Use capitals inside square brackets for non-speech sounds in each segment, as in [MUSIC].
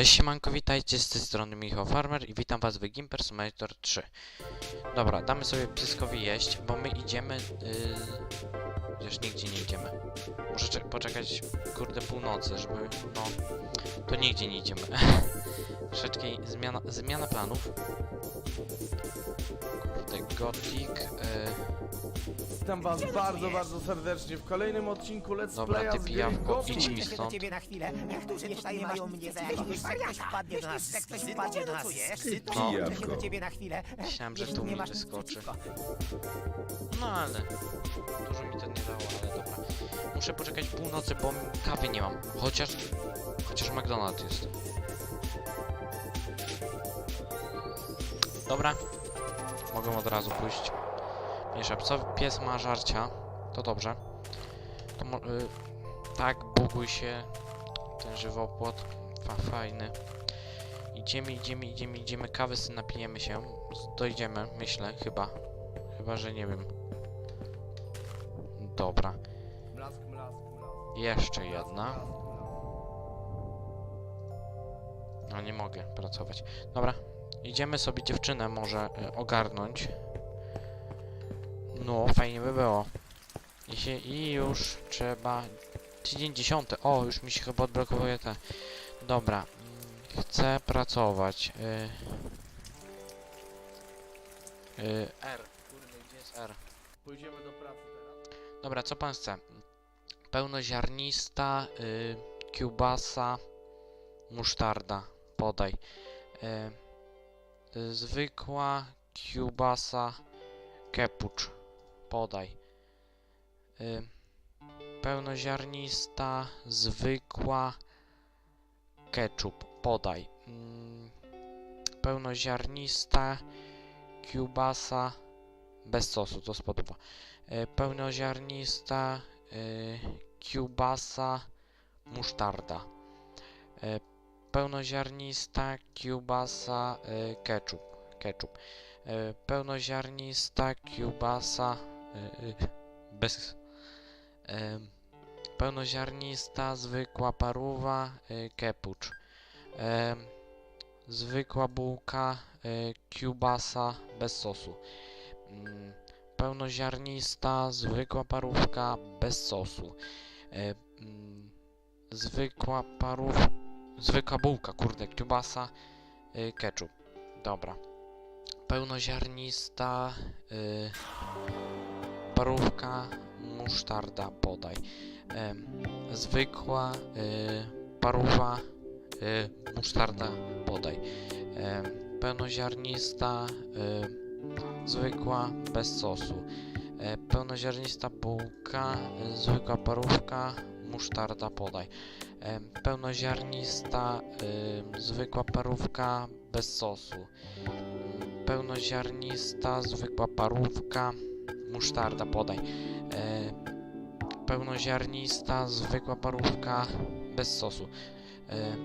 Cześć siemanko, witajcie z tej strony Michał Farmer i witam was w Gimper Simulator 3 Dobra, damy sobie pieskowi jeść, bo my idziemy... Yy... Chociaż nigdzie nie idziemy. Muszę cze- poczekać, kurde, północy, żeby... no... To nigdzie nie idziemy. [LAUGHS] Troszeczkę zmiana, zmiana planów. Kurde, Gothic... Yy... Witam was bardzo, bardzo serdecznie w kolejnym odcinku Let's Dobra, Playa ty z gry pijawko, Gothic. idź mi Muszę do stąd ciebie na chwilę. Niektórzy tutaj mają mnie za jakiegoś ktoś wpadnie do nas, jak ktoś wpadnie do nas No. się do ciebie na chwilę. Myślałem, że Jeśli tu nie mi masz nic wyskoczy. przeciwko. No ale dużo mi to nie dało, ale dobra. Muszę poczekać północy, bo kawy nie mam. Chociaż. Chociaż McDonald's jest. Dobra. Mogę od razu pójść. Mniejsza psowi, pies ma żarcia. To dobrze. To y, tak, buguj się. Ten żywopłot. Fa, fajny. Idziemy, idziemy, idziemy, idziemy. Kawy sobie napijemy się. Dojdziemy, myślę, chyba. Chyba, że nie wiem. Dobra. Mlask, mlask, mlask. Jeszcze jedna. No nie mogę pracować. Dobra. Idziemy sobie dziewczynę może y, ogarnąć. No, fajnie by było. I, się, I już trzeba... Tydzień dziesiąty. O, już mi się chyba odblokowuje te. Dobra. mm, Chcę pracować. Y... Y... R. Kurde, gdzie jest R? Pójdziemy do pracy teraz. Dobra, co pan chce? Pełnoziarnista, y, kiełbasa, musztarda. Podaj. Y, zwykła kiełbasa, kepucz. Podaj. Y, pełnoziarnista, zwykła, ketchup. Podaj. Mm, pełnoziarnista, kiełbasa, bez sosu, to spodoba e, pełnoziarnista, e, kiełbasa, musztarda. E, pełnoziarnista, kiełbasa, e, ketchup. ketchup. E, pełnoziarnista, kiełbasa, bez... E, pełnoziarnista, zwykła paruwa, e, kepucz. E, zwykła bułka, e, kiełbasa, bez sosu. Mm, pełnoziarnista, zwykła parówka bez sosu. E, mm, zwykła parów... Zwykła bułka, kurde, kiełbasa, e, ketchup. Dobra. Pełnoziarnista, e, parówka, musztarda, podaj. Zwykła e, parówa, e, musztarda, podaj. Pełnoziarnista, e, zwykła, bez sosu. E, pełnoziarnista bułka, e, zwykła parówka, musztarda podaj. Pełnoziarnista, e, zwykła parówka, bez sosu. Pełnoziarnista, zwykła parówka, musztarda podaj. E, pełnoziarnista, zwykła parówka, bez sosu. E,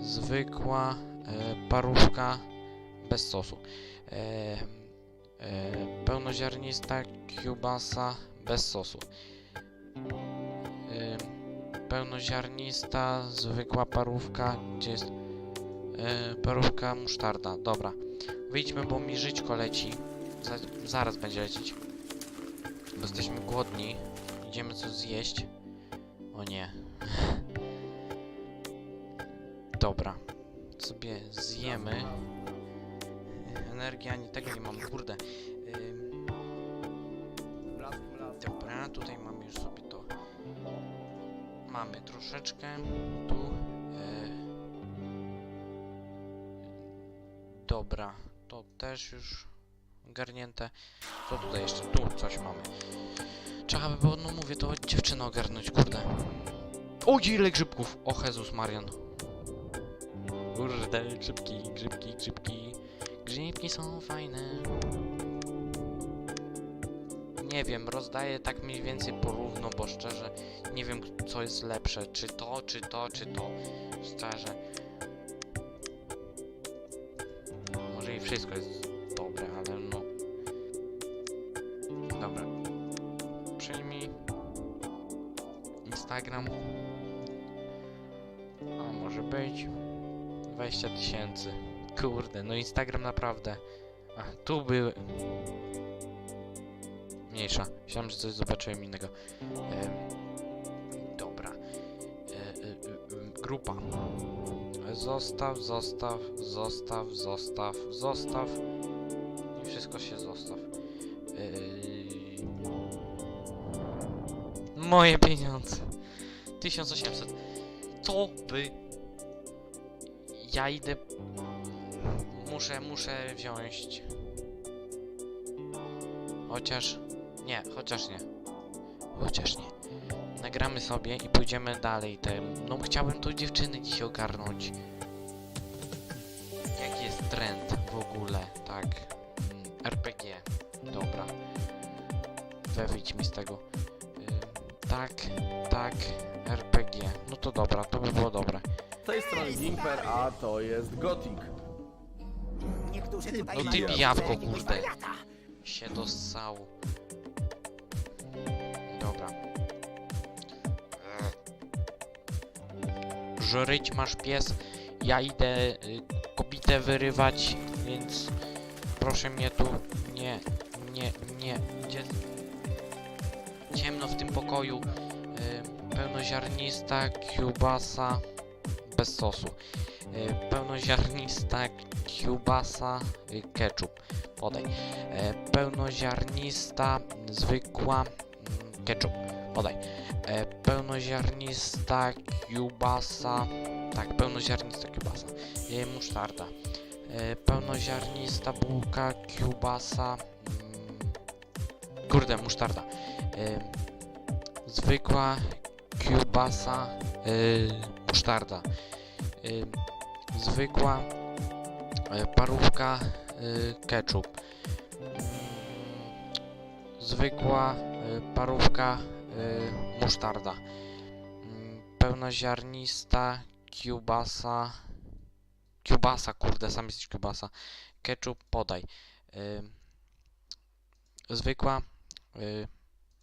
zwykła e, parówka, bez sosu. E, E, pełnoziarnista kiełbasa bez sosu. E, pełnoziarnista, zwykła parówka, gdzie jest e, parówka musztarda. Dobra, wyjdźmy, bo mi żyćko leci. Za, zaraz będzie lecieć. Bo jesteśmy głodni. Idziemy coś zjeść. O nie. [LAUGHS] Dobra. Sobie zjemy. Energii ani tego nie mam, kurde. Dobra, tutaj mamy już sobie to. Mamy troszeczkę. Tu. E, dobra, to też już ogarnięte. Co tutaj jeszcze? Tu coś mamy. Trzeba by było, no mówię, to dziewczynę ogarnąć, kurde. O, ile grzybków! O Jezus Marian. Kurde, grzybki, grzybki, grzybki. Grzybki są fajne. Nie wiem, rozdaję tak mniej więcej porówno, bo szczerze nie wiem co jest lepsze, czy to, czy to, czy to. Szczerze. Może i wszystko jest Instagram. A może być. 20 tysięcy. Kurde, no Instagram naprawdę. Ach, tu były. Mniejsza. Myślałem, że coś zobaczyłem innego. Em, dobra. E, e, e, e, grupa. Zostaw, zostaw, zostaw, zostaw, zostaw. I wszystko się zostaw. Yy... Moje pieniądze. 1800. To by... Ja idę... Muszę, muszę wziąć... Chociaż... Nie, chociaż nie. Chociaż nie. Nagramy sobie i pójdziemy dalej. Te... No chciałbym tu dziewczyny dziś ogarnąć. Jaki jest trend w ogóle, tak? Mm, RPG. Dobra. Wyjdź mi z tego. Tak, tak, RPG. No to dobra, to by było dobre. Z tej strony Gimper, a to jest Gothic. Niektórzy tutaj No ty mają jakiegoś kurde. wariata. Się dossało. Dobra. Żryć masz pies. Ja idę y, wyrywać, więc proszę mnie tu nie, nie, nie. Gdzie... Ciemno w tym pokoju. Y, pełnoziarnista kiełbasa bez sosu. Y, pełnoziarnista kiełbasa y, ketchup. Podaj. E, pełnoziarnista, zwykła mm, ketchup. Podaj. E, pełnoziarnista kiełbasa. Tak, pełnoziarnista kiełbasa. E, musztarda. E, pełnoziarnista bułka, kiełbasa. Kurde, musztarda. Zwykła kiełbasa, e, musztarda. Zwykła e, parówka, e, ketchup. Mm, Zwykła parówka musztarda. Mm, Pełnoziarnista kiełbasa. Kiełbasa, kurde, sam jesteś kiełbasa. Ketchup podaj. Zwykła y,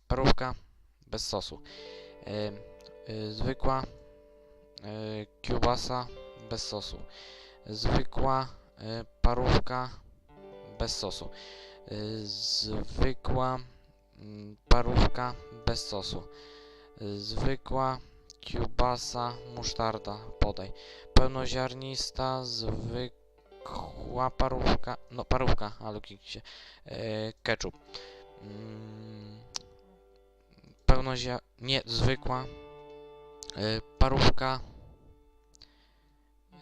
parówka bez sosu. Y, y, Zwykła kiełbasa bez sosu. Zwykła parówka bez sosu. Zwykła mm, parówka bez sosu. Zwykła kiełbasa, musztarda, podaj. Pełnoziarnista, zwykła parówka, no parówka, ale się, ketchup. Mm, pełnozia... nie, zwykła e, parówka,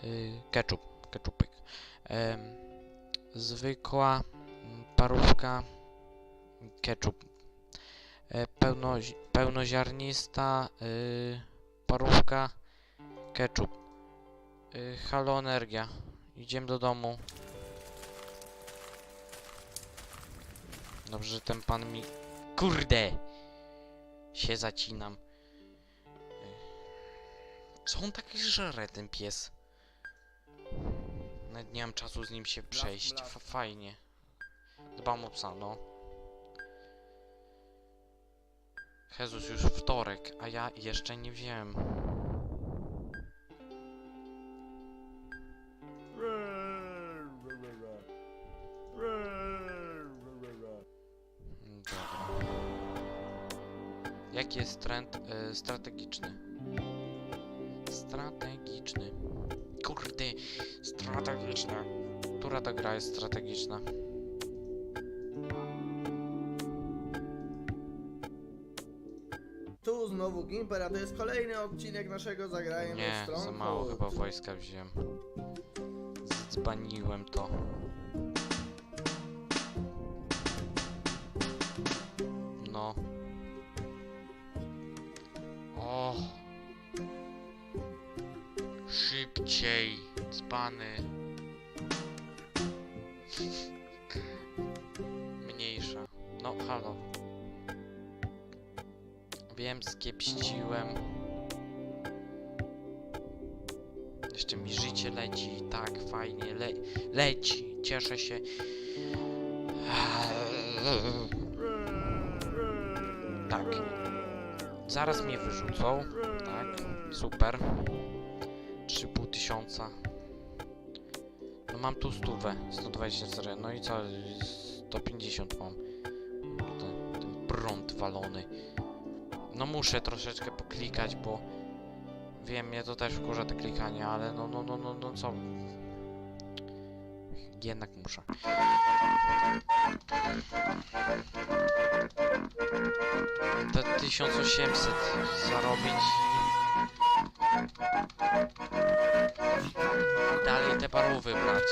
e, ketchup, ketchupek. Em, zwykła mm, parówka, ketchup. Pełno, pełnoziarnista y, parówka, ketchup. Y, halo energia. Idziemy do domu. Dobrze, że ten pan mi... Kurde! Się zacinam. Y, Co on taki żre, ten pies? Nawet nie mam czasu z nim się przejść. F fajnie. Dbam o psa, no. Jezus, już wtorek, a ja jeszcze nie wziąłem. Y, strategiczny? Strategiczny. Kurde, strategiczny. Która ta gra jest strategiczna? Tu znowu Gimper, a to jest kolejny odcinek naszego Zagrajmy Nie, za mało chyba wojska wziąłem. Zbaniłem to. Dzbany. Mniejsza. No, halo. Wiem, skiepściłem. Jeszcze mi życie leci, tak, fajnie, le leci, cieszę się. Tak. Zaraz mnie wyrzucą, tak, super. 3,5 tysiąca. No mam tu stówę, 124, no i co, 150 mam. Ten, ten prąd walony. No muszę troszeczkę poklikać, bo wiem, mnie to też wkurza te klikanie, ale no, no, no, no, no co? Jednak muszę. Te 1800 zarobić dalej te parówy brać.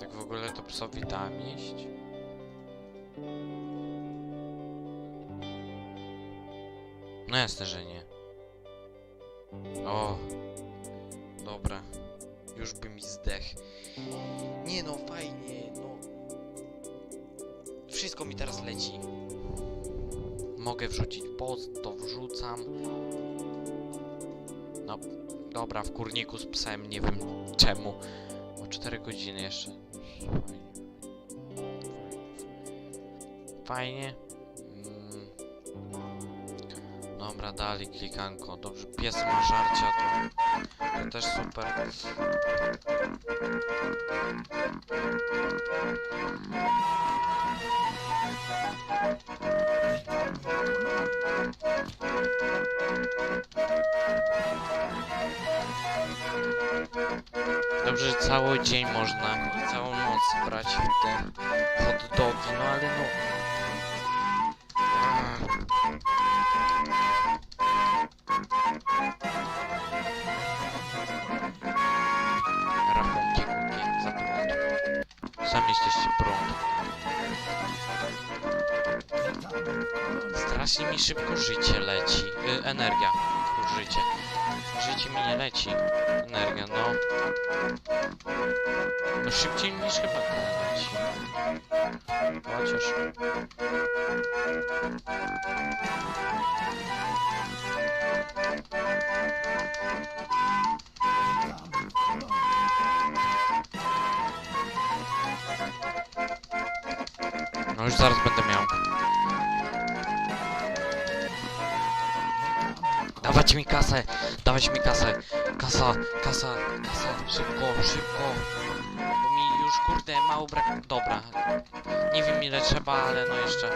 Tak w ogóle to psowi dałem jeść? No jasne, że nie. O, dobra. Już by mi zdech. Nie no, fajnie, no. Wszystko mi teraz leci. Mogę wrzucić post, to wrzucam. No, dobra, w kurniku z psem, nie wiem czemu. O 4 godziny jeszcze. Fajnie. Fajnie. Dobra, dalej klikanko. Dobrze, pies ma żarcia, to, to też super. Dobrze, że cały dzień można całą noc brać w te hot dogi, no ale no... Strasznie mi szybko życie leci. Y, energia. Życie. Życie mi nie leci. Energia, no. No szybciej niż chyba leci. Chociaż... No już zaraz będę miał. Dawać mi kasę! Dawać mi kasę! Kasa, kasa, kasa! Szybko, szybko! Bo mi już kurde mało brak... Dobra. Nie wiem ile trzeba, ale no jeszcze...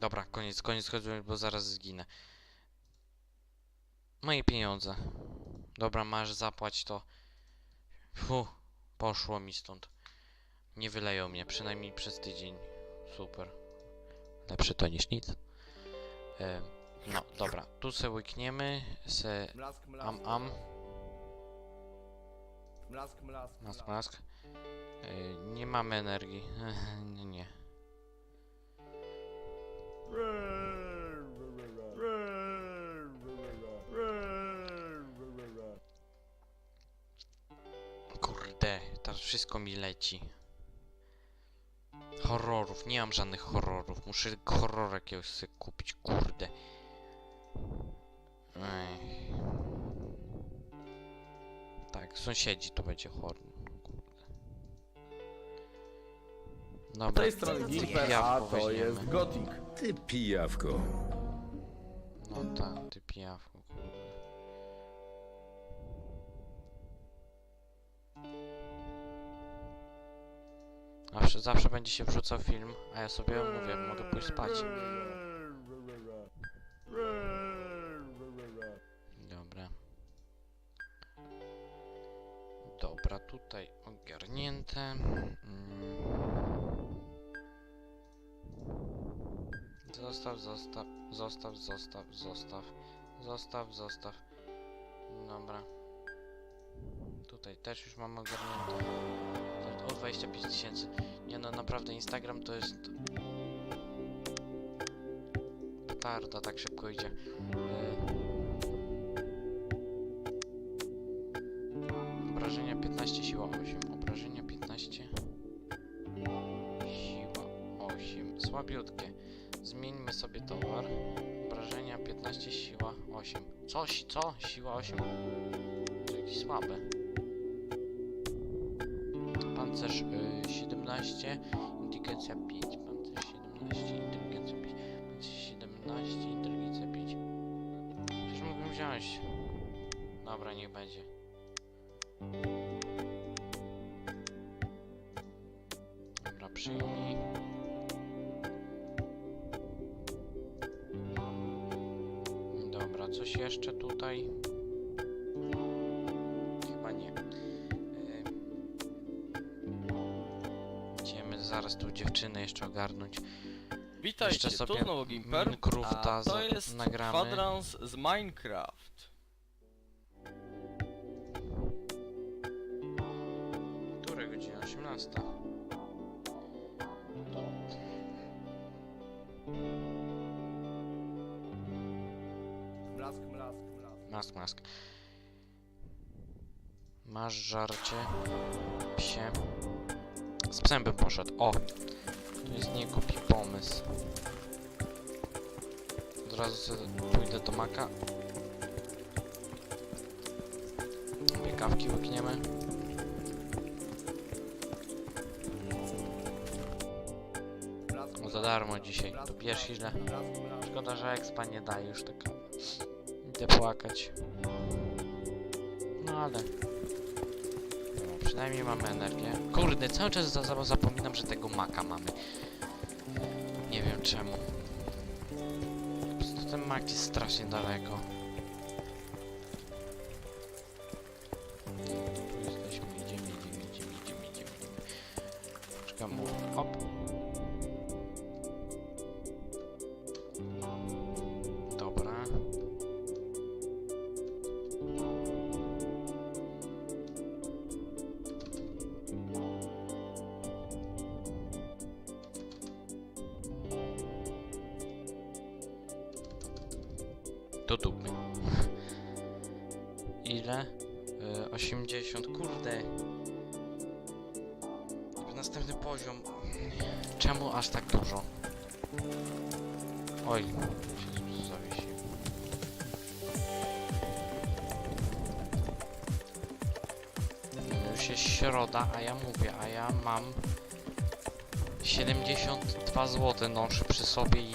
Dobra, koniec, koniec, koniec, bo zaraz zginę. Moje pieniądze. Dobra, masz zapłać to. Fu, poszło mi stąd. Nie wyleją mnie, przynajmniej przez tydzień. Super. Lepsze to niż nic. E, no, dobra, tu se łykniemy, se Mlask, mlask. am am, Mlask, mlask. mask mask. E, nie mamy energii. [LAUGHS] nie, nie. Kurde, teraz wszystko mi leci. Horrorów, nie mam żadnych horrorów. Muszę horror jakiegoś sobie kupić, kurde. Ej. Tak, sąsiedzi to będzie horror. Kurde. Z Dobra, tej strony Gimper, a to weźmiemy. jest Gothic. Ty pijawko. no tak, ty pijawko, Zawsze, zawsze będzie się wrzucał film, a ja sobie mówię, mogę pójść spać. Dobra. Dobra, tutaj ogarnięte. Mm. Zostaw, zostaw, zostaw, zostaw, zostaw, zostaw, zostaw. Dobra. Tutaj też już mam ogarnięte. O 25 tysięcy. Nie no, naprawdę Instagram to jest... musztarda tak szybko idzie. Yy. Obrażenia 15, siła 8. Obrażenia 15. Siła 8. Słabiutkie. Zmieńmy sobie towar. Obrażenia 15, siła 8. Coś, co? Siła 8? To słabe. 17, inteligencja 5. Pancerz 17, inteligencja 5. Pancerz 17, inteligencja 5. Przecież mógłbym wziąć. Dobra, niech będzie. Dobra, przyjmij. Dobra, coś jeszcze tutaj? Zaraz tu dziewczynę jeszcze ogarnąć. Witajcie, Jeszcze tu sobie znowu Gimper, Minecrafta a to jest nagramy. kwadrans z Minecraft. Która godzina? 18. To... Mlask, mlask, mlask. Mask, mask. Masz żarcie. Psie. Z psem bym poszedł. O! To jest niegłupi pomysł. Od razu pójdę do maka. Dwie kawki łykniemy. Za darmo dzisiaj. To bierz ile. Szkoda, że expa nie daje już taka. Idę płakać. No ale. Przynajmniej mamy energię. Kurde, cały czas za, za, zapominam, że tego maka mamy. Nie wiem czemu. Po prostu ten mak jest strasznie daleko. Kurde. Następny poziom. Czemu aż tak dużo? Oj, się zawiesił. Już jest środa, a ja mówię, a ja mam 72 zł noszę przy sobie i...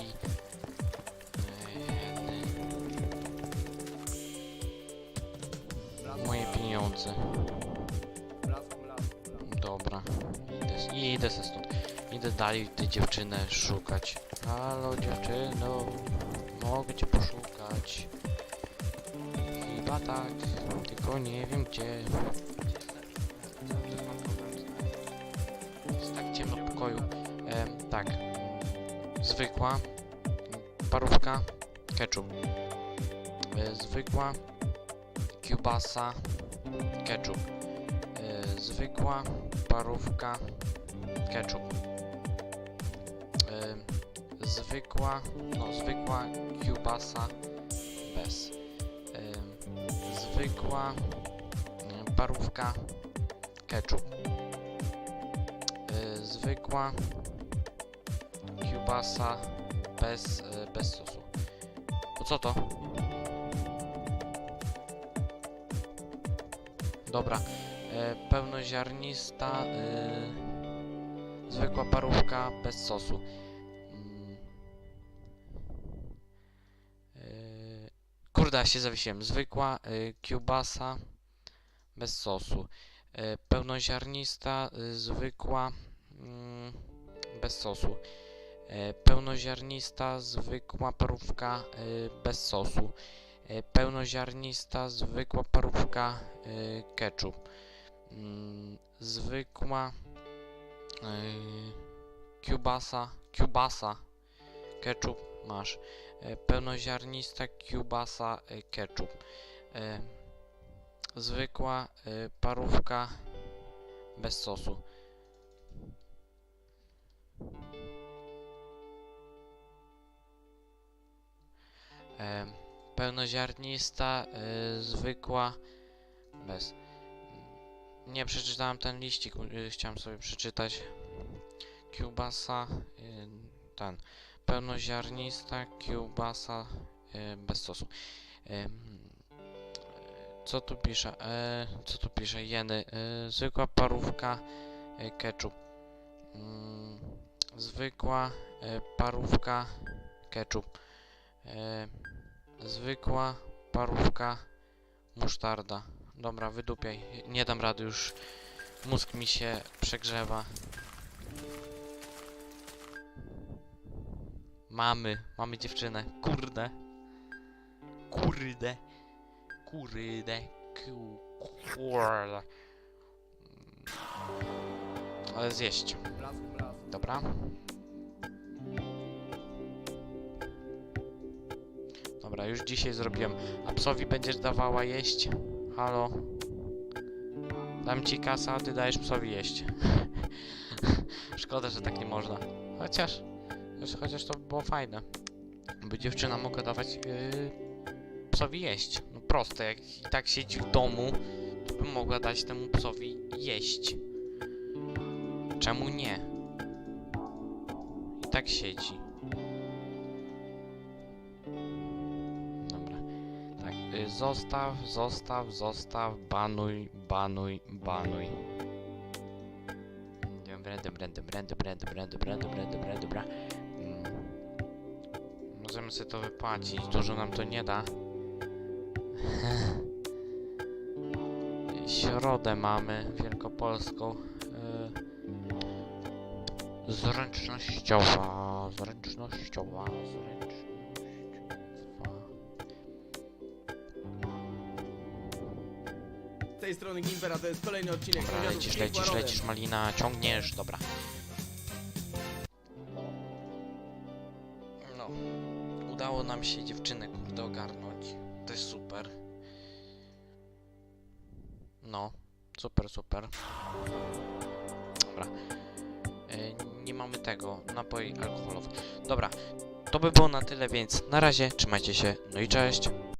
Ej, Moje pieniądze. Dalej tę dziewczynę szukać. Halo dziewczyno, mogę cię poszukać. Chyba tak, tylko nie wiem gdzie. Jest tak ciemno w pokoju. Em, tak. Zwykła. Parówka. Ketchup. E, zwykła. Kiełbasa. Ketchup. E, zwykła. Parówka. Ketchup. Zwykła. No, zwykła kiełbasa. Bez. Zwykła. Parówka. Ketchup. Zwykła. Kiełbasa. Bez, e, bez sosu. To co to? Dobra. Pełnoziarnista. Zwykła parówka bez sosu. Kurde, się zawiesiłem. Zwykła e, kiełbasa bez sosu. E, pełnoziarnista, e, zwykła mm, bez sosu. E, pełnoziarnista, zwykła parówka e, bez sosu. E, pełnoziarnista, zwykła parówka e, ketchup. Mm, zwykła e, kiełbasa, kiełbasa ketchup masz. E, pełnoziarnista kiełbasa e, ketchup. E, zwykła parówka bez sosu. Pełnoziarnista, zwykła, bez. Nie przeczytałem ten liścik, chciałem sobie przeczytać. Kiełbasa, ten. Pełnoziarnista, kiełbasa, e, bez sosu. Em, co tu pisze? E, co tu pisze? Jeny. E, zwykła parówka, e, ketchup. Mm, zwykła e, parówka, ketchup. E, zwykła parówka, musztarda. Dobra, wydupiaj. Nie dam rady już. Mózg mi się przegrzewa. Mamy, mamy dziewczynę. Kurde. Kurde. Kurde. Ku- Kurde. Ale zjeść. Dobra. Dobra, już dzisiaj zrobiłem. A psowi będziesz dawała jeść? Halo? Dam ci kasa, a ty dajesz psowi jeść. [LAUGHS] Szkoda, że tak nie można. Chociaż, chociaż- to by było fajne. By dziewczyna mogła dawać yy, psowi jeść. No proste, jak i tak siedzi w domu, to by mogła dać temu psowi jeść. Czemu nie? I tak siedzi. Dobra. Tak, y, zostaw, zostaw, zostaw, banuj, banuj, banuj. Dobra, dobra, dobra, dobra, dobra, dobra, dobra, dobra, dobra. Możemy sobie to wypłacić, dużo nam to nie da. [LAUGHS] Środę mamy, wielkopolską. y, Zręcznościowa, zręcznościowa, zręcznościowa. Z tej strony Gimpera to jest kolejny odcinek Dobra, lecisz, lecisz, lecisz, malina, ciągniesz, dobra. Udało się dziewczynę kurde ogarnąć. To jest super. No, super, super. Dobra. E, nie mamy tego, napoi alkoholowych. Dobra, to by było na tyle, więc na razie, trzymajcie się, no i cześć.